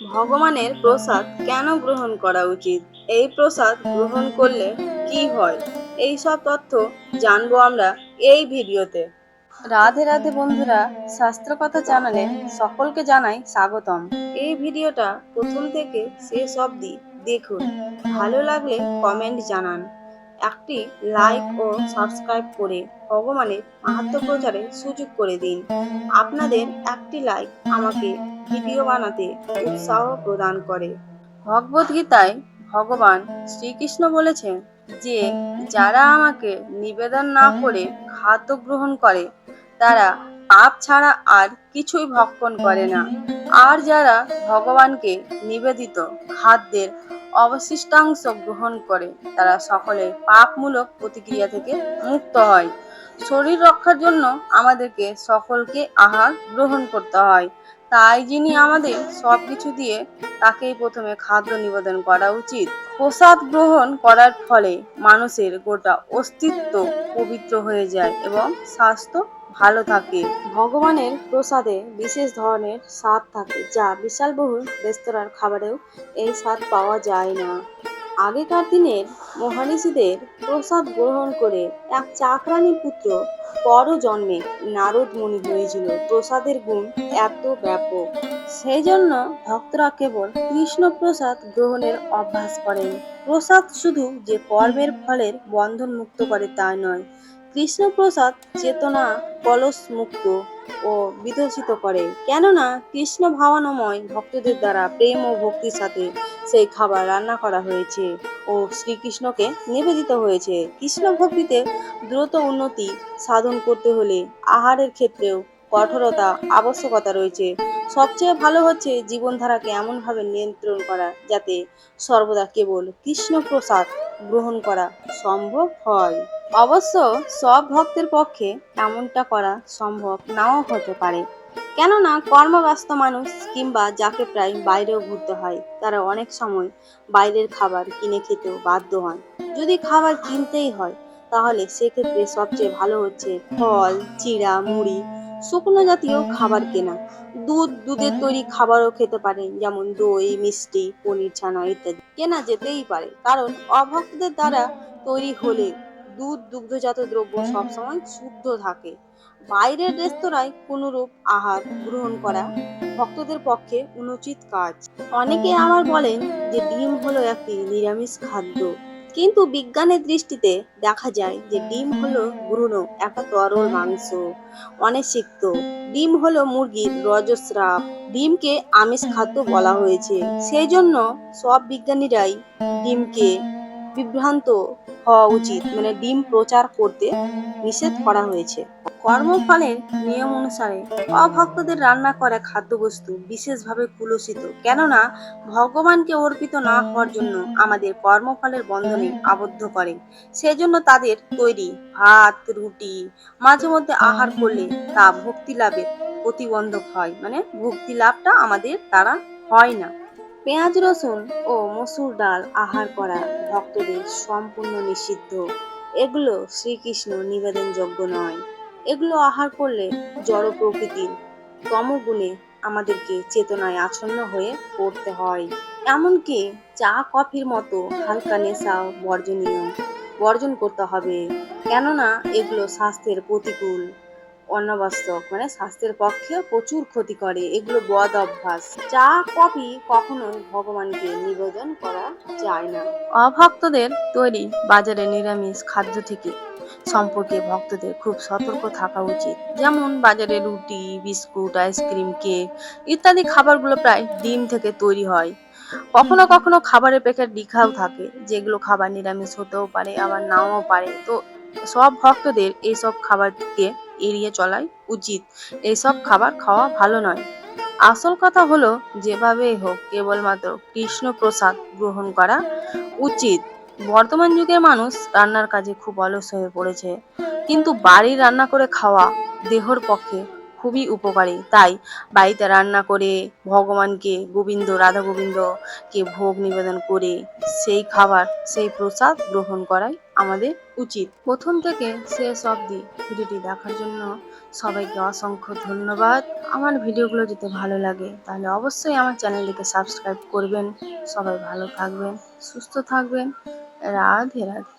ভগবানের প্রসাদ কেন গ্রহণ করা উচিত? এই প্রসাদ গ্রহণ করলে কি হয়? এই সব তথ্য জানব আমরা এই ভিডিওতে। রাধে রাধে বন্ধুরা, শাস্ত্র কথা চ্যানেলে সকলকে জানাই স্বাগতম। এই ভিডিওটা প্রথম থেকে শেষ অবধি দেখুন। ভালো লাগলে কমেন্ট জানান। একটি লাইক ও সাবস্ক্রাইব করে ভগবানের মাহাত্ম প্রচারে সুযোগ করে দিন। আপনাদের একটি লাইক আমাকে ভিডিও বানাতে উৎসাহ প্রদান করে। ভগবত গীতায় ভগবান শ্রীকৃষ্ণ বলেছেন যে, যারা আমাকে নিবেদন না করে খাদ্য গ্রহণ করে, তারা পাপ ছাড়া আর কিছুই ভক্ষণ করে না। আর যারা ভগবানকে নিবেদিত খাদ্যের অবশিষ্টাংশ গ্রহণ করে, তারা সকলে পাপমূলক প্রতিক্রিয়া থেকে মুক্ত হয়। শরীর রক্ষার জন্য আমাদেরকে সকলকে আহার গ্রহণ করতে হয়। তাই যিনি আমাদের সব কিছু দিয়ে তাকেই প্রথমে খাদ্য নিবেদন করা উচিত। প্রসাদ গ্রহণ করার ফলে মানুষের গোটা অস্তিত্ব পবিত্র হয়ে যায় এবং স্বাস্থ্য ভালো থাকে। ভগবানের প্রসাদে বিশেষ ধরনের স্বাদ থাকে, যা বিশালবহুল রেস্তোরাঁর খাবারেও এই স্বাদ পাওয়া যায় না। আগেকার দিনের মহারিষিদের প্রসাদ গ্রহণ করে এক চাকরানী পুত্র পর জন্মে নারদ মুনি হয়েছিল। প্রসাদের গুণ এত ব্যাপক। সেই জন্য ভক্তরা কেবল কৃষ্ণ প্রসাদ গ্রহণের অভ্যাস করেন। প্রসাদ শুধু যে কর্মের ফলের বন্ধন মুক্ত করে তা নয়, কৃষ্ণ প্রসাদ চেতনা কলস মুক্ত ও বিকশিত করে। কেননা কৃষ্ণ ভাবানময় ভক্তদের দ্বারা প্রেম ও ভক্তির সাথে সেই খাবার রান্না করা হয়েছে ও শ্রীকৃষ্ণকে নিবেদিত হয়েছে। কৃষ্ণ ভক্তিতে দ্রুত উন্নতি সাধন করতে হলে আহারের ক্ষেত্রেও কঠোরতা আবশ্যকতা রয়েছে। সবচেয়ে ভালো হচ্ছে জীবনধারাকে এমনভাবে নিয়ন্ত্রণ করা যাতে সর্বদা কেবল কৃষ্ণ প্রসাদ গ্রহণ করা সম্ভব হয়। অবশ্য সব ভক্তের পক্ষে এমনটা করা সম্ভব নাও হতে পারে। কেননা কর্মব্যস্ত মানুষ কিংবা যাকে প্রায় বাইরেও ঘুরতে হয়, তারা অনেক সময় বাইরের খাবার কিনে খেতেও বাধ্য হন। যদি খাবার কিনতেই হয়, তাহলে সেক্ষেত্রে সবচেয়ে ভালো হচ্ছে ফল, চিড়া, মুড়ি, শুকনো জাতীয় খাবার কেনা। দুধ, দুধের তৈরি খাবারও খেতে পারেন, যেমন দই, মিষ্টি, পনির, ছানা ইত্যাদি। কেনা যেতেই পারে, কারণ অভক্তদের দ্বারা তৈরি হলে দুধ, দুগ্ধজাত দ্রব্য সবসময় শুদ্ধ থাকে। বাইরের রেস্তোরাঁয় কোনোরূপ আহার গ্রহণ করা ভক্তদের পক্ষে অনুচিত কাজ। অনেকে আবার বলেন যে ডিম হলো একটি নিরামিষ খাদ্য। কিন্তু বিজ্ঞানের দৃষ্টিতে দেখা যায় যে ডিম হলো ভ্রূণ একটা তরল মাংস অনেক সিক্ত ডিম হলো মুরগির রজস্রাব। ডিমকে আমিষ খাদ্য বলা হয়েছে। সেই জন্য সব বিজ্ঞানীরাই ডিমকে বিভ্রান্ত হওয়া উচিত। মানে ডিম প্রচার করতে নিষেধ করা হয়েছে। কর্মফলের নিয়ম অনুসারে অভক্তদের রান্না করা খাদ্যবস্তু বিশেষভাবে কুলসিত। কেননা, ভগবানকে অর্পিত না হওয়ার জন্য আমাদের কর্মফলের বন্ধনে আবদ্ধ করে সেজন্য তাদের তৈরি ভাত, রুটি, মাঝে মধ্যে আহার করলে তা ভক্তি লাভের প্রতিবন্ধক হয়। মানে ভক্তি লাভটা আমাদের দ্বারা হয় না। পেঁয়াজ, রসুন ও মসুর ডাল আহার করা ভক্তদের সম্পূর্ণ নিষিদ্ধ। এগুলো শ্রীকৃষ্ণ নিবেদনযোগ্য নয়। এগুলো আহার করলে জড় প্রকৃতির তমগুণে আমাদেরকে চেতনায় আচ্ছন্ন হয়ে পড়তে হয়। এমনকি চা, কফির মতো হালকা নেশাও বর্জনীয় বর্জন করতে হবে। কেননা এগুলো স্বাস্থ্যের প্রতিকূল অনাবশ্যক মানে স্বাস্থ্যের পক্ষে প্রচুর ক্ষতি করে। এগুলো বদ অভ্যাস। চা, কফি কখনোই ভগবানকে নিবেদন করা যায় না। অভক্তদের তৈরি বাজারে নিরামিষ খাদ্য থেকে সম্পর্কে ভক্তদের খুব সতর্ক থাকা উচিত। যেমন বাজারে রুটি, বিস্কুট, আইসক্রিম, কেক ইত্যাদি খাবারগুলো প্রায় ডিম থেকে তৈরি হয়। কখনো কখনো খাবারের প্যাকেট লিখাও থাকে, যেগুলো খাবার নিরামিষ হতেও পারে, আবার নাও পারে। তো সব ভক্তদের এইসব খাবারকে এড়িয়ে চলাই উচিত। এসব খাবার খাওয়া ভালো নয়। আসল কথা হলো, যেভাবেই হোক, কেবলমাত্র কৃষ্ণ প্রসাদ গ্রহণ করা উচিত। বর্তমান যুগের মানুষ রান্নার কাজে খুব অলস হয়ে পড়েছে। কিন্তু বাড়ির রান্না করে খাওয়া দেহর পক্ষে খুবই উপকারী। তাই বাড়িতে রান্না করে ভগবানকে গোবিন্দ, রাধা গোবিন্দকে ভোগ নিবেদন করে সেই খাবার, সেই প্রসাদ গ্রহণ করাই আমাদের উচিত। প্রথম থেকে শেষ অবধি ভিডিওটি দেখার জন্য সবাইকে অসংখ্য ধন্যবাদ। আমার ভিডিওগুলো যদি ভালো লাগে, তাহলে অবশ্যই আমার চ্যানেলটিকে সাবস্ক্রাইব করবেন। সবাই ভালো থাকবেন, সুস্থ থাকবেন। রাধে রাধে।